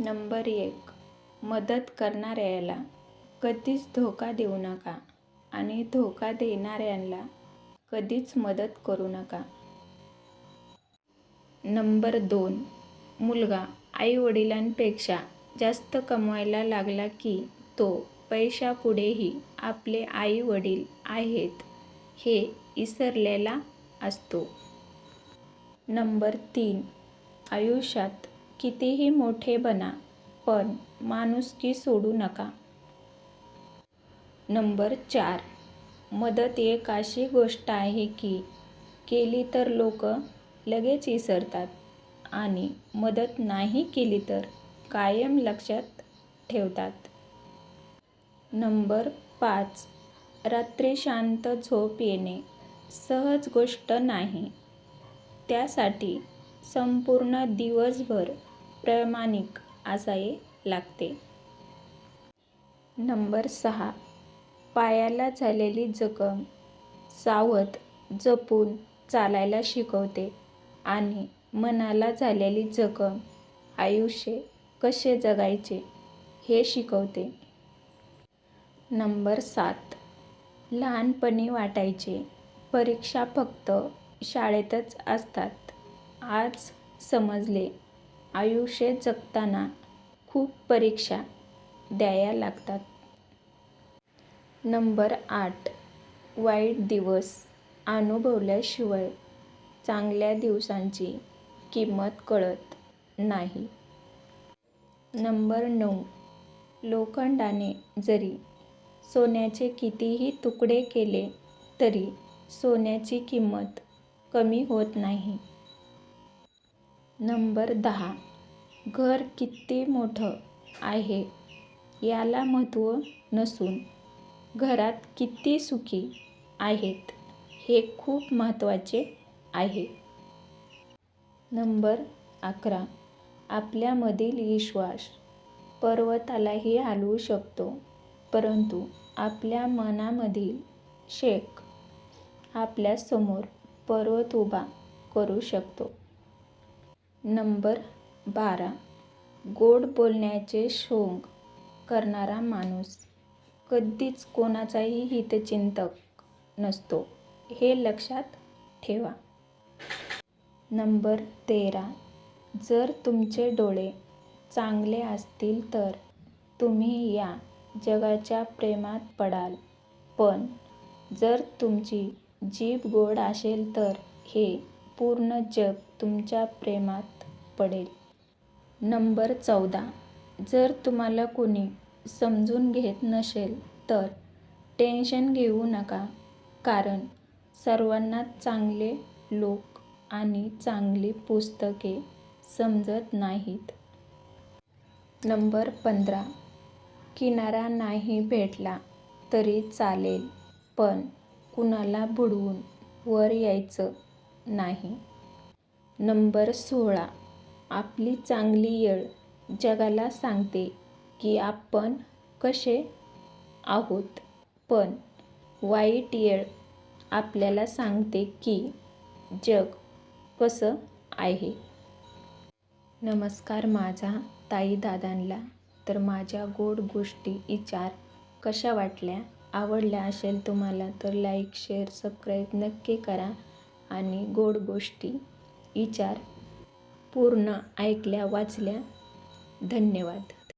Number एक मदत करणाऱ्याला कधीच धोका देऊ नका आणि धोका देणाऱ्यांना कधीच मदत करू नका. नंबर दोन मुलगा आई-वडिलांपेक्षा जास्त कमवायला लागला की तो पैशापुढेही आपले आई-वडील आहेत हे विसरलेला असतो. नंबर तीन आयुष्यात कितीही मोठे बना पण माणुसकी सोडू नका. नंबर चार मदत एक अशी गोष्ट आहे की केली तर लोक लगेच विसरतात आणि मदत नाही केली तर कायम लक्षात ठेवतात. नंबर पाच रात्री शांत झोप येणे सहज गोष्ट नाही. त्यासाठी संपूर्ण दिवसभर प्रामाणिक असावे लागते. नंबर सहा. पायाला झालेली जखम. सावध जपून चालायला शिकवते आणि मनाला झालेली जखम आयुष्य कसे जगायचे हे शिकवते. नंबर सात. लहानपणी वाटायचे. परीक्षा फक्त शाळेतच असतात. आज समजले आयुष्य जगताना खूप परीक्षा द्याया लागतात. नंबर आठ वाईट दिवस अनुभवल्याशिवाय चांगल्या दिवसांची किंमत कळत नाही. नंबर नऊ लोखंडाने जरी सोन्याचे कितीही तुकडे केले तरी सोन्याची किंमत कमी होत नाही. नंबर दहा घर किती मोठं आहे याला महत्त्व नसून घरात किती सुखी आहेत हे खूप महत्त्वाचे आहे. नंबर अकरा आपल्यामधील विश्वास पर्वतालाही हलवू शकतो परंतु आपल्या मनामधील शेख आपल्यासमोर पर्वत उभा करू शकतो. नंबर बारा. गोड बोलण्याचे शोंग करणारा माणूस. कधीच कोणाचाही हितचिंतक नसतो. हे लक्षात ठेवा. नंबर तेरा. जर तुमचे डोळे चांगले असतील तर तुम्ही या जगाच्या प्रेमात पडाल. पण जर तुमची जीभ गोड असेल तर हे पूर्ण जग तुमच्या प्रेमात पडेल. नंबर चौदा जर तुम्हाला कोणी समजून घेत नसेल तर टेन्शन घेऊ नका कारण सर्वांना चांगले लोक आणि चांगली पुस्तके समजत नाहीत. नंबर पंधरा किनारा नाही भेटला तरी चालेल पण कुणाला बुडवून वर यायचं नाही. नंबर सोळा आपली चांगली येळ जगाला सांगते की आपण कसे आहोत. पण वाईट येळ आपल्याला सांगते की जग कसं आहे. नमस्कार माझा ताई-दादांना तर माझ्या गोड गोष्टी विचार कशा वाटल्या? आवडल्या असेल तुम्हाला तर लाईक शेअर सबस्क्राईब नक्की करा. आणि गोड गोष्टी विचार पूर्ण ऐकल्या वाचल्या धन्यवाद.